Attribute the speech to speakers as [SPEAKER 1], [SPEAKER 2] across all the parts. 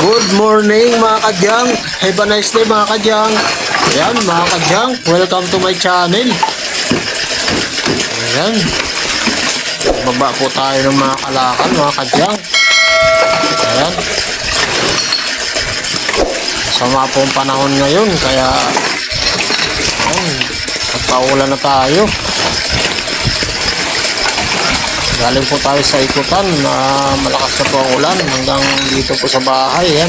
[SPEAKER 1] Good morning mga kadyang. Have a nice day mga kadyang. Ayan mga kadyang, welcome to my channel. Ayan. Baba po tayo ng mga kalakal mga kadyang. Ayan. Sama po ang panahon ngayon kaya ayan, nagpaulan na tayo. Galing po tayo sa ikutan na malakas na po ang ulan hanggang dito po sa bahay. Yan.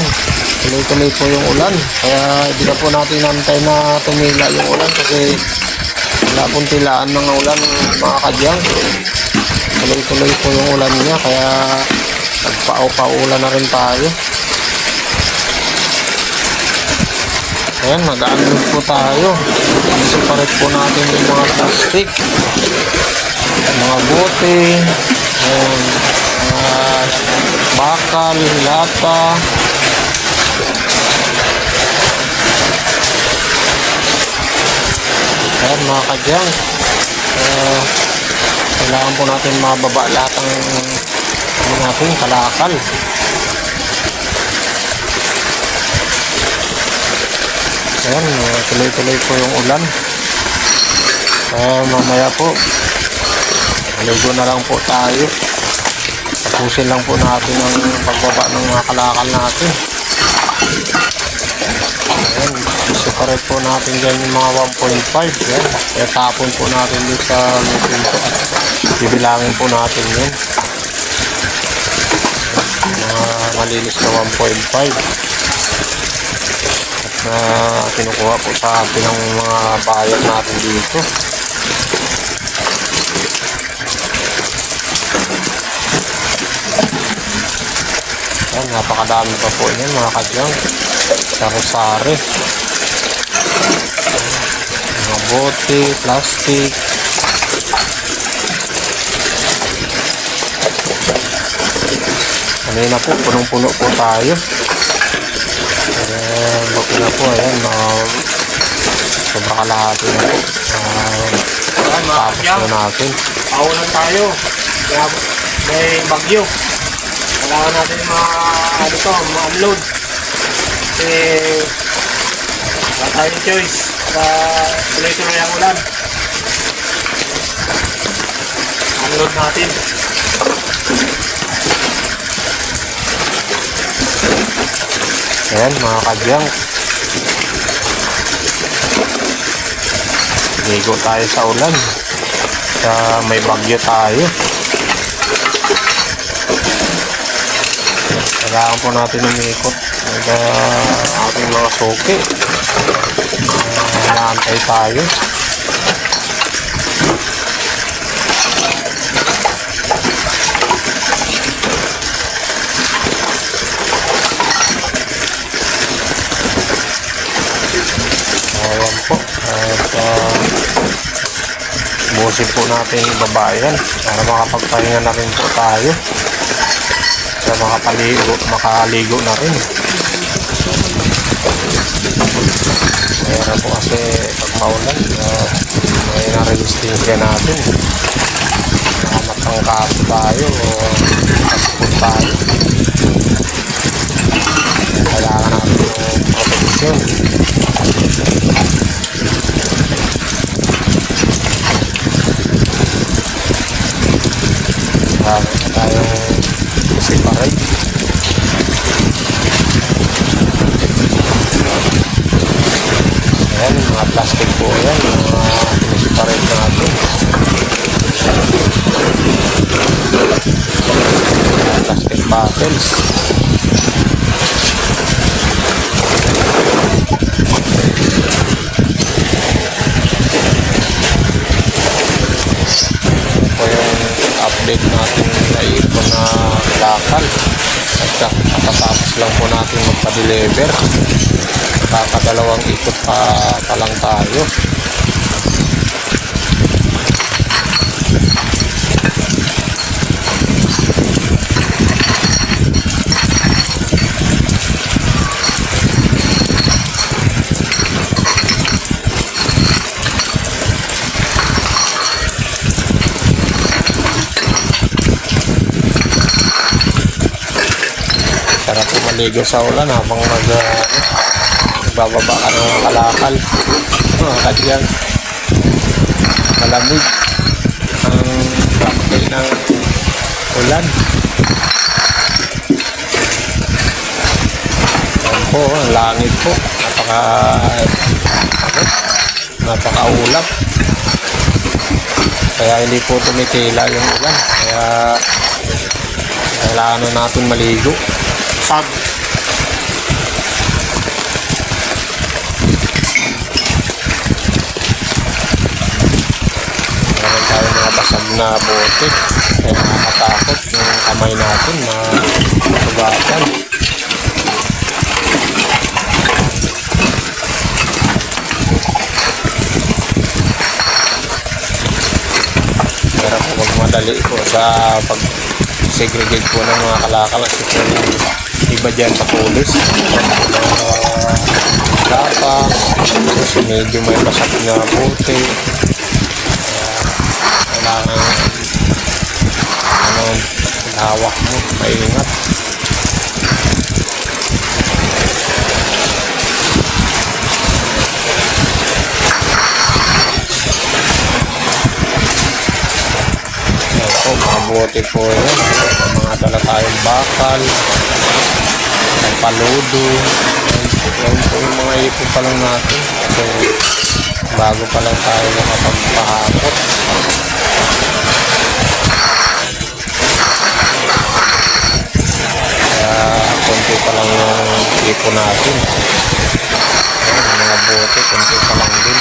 [SPEAKER 1] Tuloy-tuloy po yung ulan. Kaya hindi na po natin nantay na tumila yung ulan kasi wala pong tilaan ng ulan mga kadyang. Tuloy-tuloy po yung ulan niya kaya nagpao-paulan na rin tayo. Ayan, nag-unload po tayo. Separate po natin yung mga plastic mga bote, ayan, mga bakal, lata, ayan mga kadyang, uh, kailangan po natin mababa lahat ng ano natin, kalakal. Ayan, uh, tuloy-tuloy po yung ulan. Kaya mamaya po, Maligo na lang po tayo. Tapusin lang po natin ang pagbaba ng mga kalakal natin. Ayan, separate po natin dyan yung mga 1.5. Ayan, kaya tapon po natin dito sa machine po bibilangin po natin yun. Mga malinis na 1.5. At na kinukuha po sa atin ng mga bayan natin dito. Napakadami pa po yan mga kadyang. Sari-sari. Mga bote, plastic. Kanina po, punong-puno po tayo. Ayan, bako na po, ayan, mga sobrang kalahati na po. Uh, tapos na natin.
[SPEAKER 2] Paulan tayo. May bagyo. Kailangan natin mga ano to, mga unload. Kasi wala tayong choice. Para tuloy-tuloy ang ulan. Unload natin.
[SPEAKER 1] Ayan, mga kadyang. Ligo tayo sa ulan. Sa may bagyo tayo. Kailangan po natin umikot. Nag uh, ating mga suki. Uh, naantay tayo. Ayan po. At uh, busin po natin yung babayan para makapagpahinga na rin po tayo. Para makapaligo, makaligo na rin. Kaya po kasi pag maulan, uh, may na-resistensya natin. Nakamatangkaso tayo o kasipon tayo. Kailangan natin yung proteksyon. Marami na tayong separate. Ayan, mga plastic po yan. Mga separate natin. Plastic bottles. po yung update natin na ipon na lakal at kakatapos lang po natin magpa-deliver kakadalawang ikot pa, pa lang tayo. Sarap po maligo sa ulan habang nag, uh, nagbababa ka ng kalakal. Mga kadyang. Malamig. Ang bakit ng ulan. Yan po, ang langit po. Napaka ano, napakaulap. Kaya hindi po tumitila yung ulan. Kaya kailangan na natin maligo.
[SPEAKER 2] Sag.
[SPEAKER 1] Meron tayo mga basag na bote. Kaya nakakatakot yung kamay natin na sugatan. Pero po magmadali po sa pag segregate po ng mga kalakal kasi po iba dyan sa pulis. Uh, lapa, kasi medyo may basag na bote kailangan ano hawak mo maingat mabuti po. May Mga dala tayong bakal, paludo. Yan po, yung mga ipon pa lang natin. Kasi bago pa lang tayo makapagpahakot. Kaya konti pa lang yung ipo natin. Ayan, mga bote, konti pa lang din.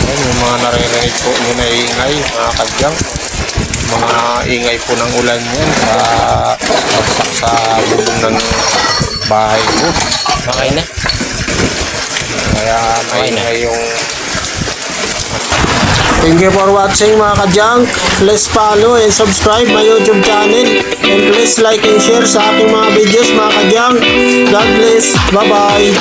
[SPEAKER 1] Ayan, yung mga naririnig po nyo na ingay, mga kadyang. Mga ingay po ng ulan yan sa pagsak sa bubong ng bahay ko.
[SPEAKER 2] Okay na.
[SPEAKER 1] Kaya maingay yung
[SPEAKER 3] Thank you for watching mga ka-junk. Please follow and subscribe my YouTube channel. And please like and share sa aking mga videos mga ka-junk. God bless. Bye-bye.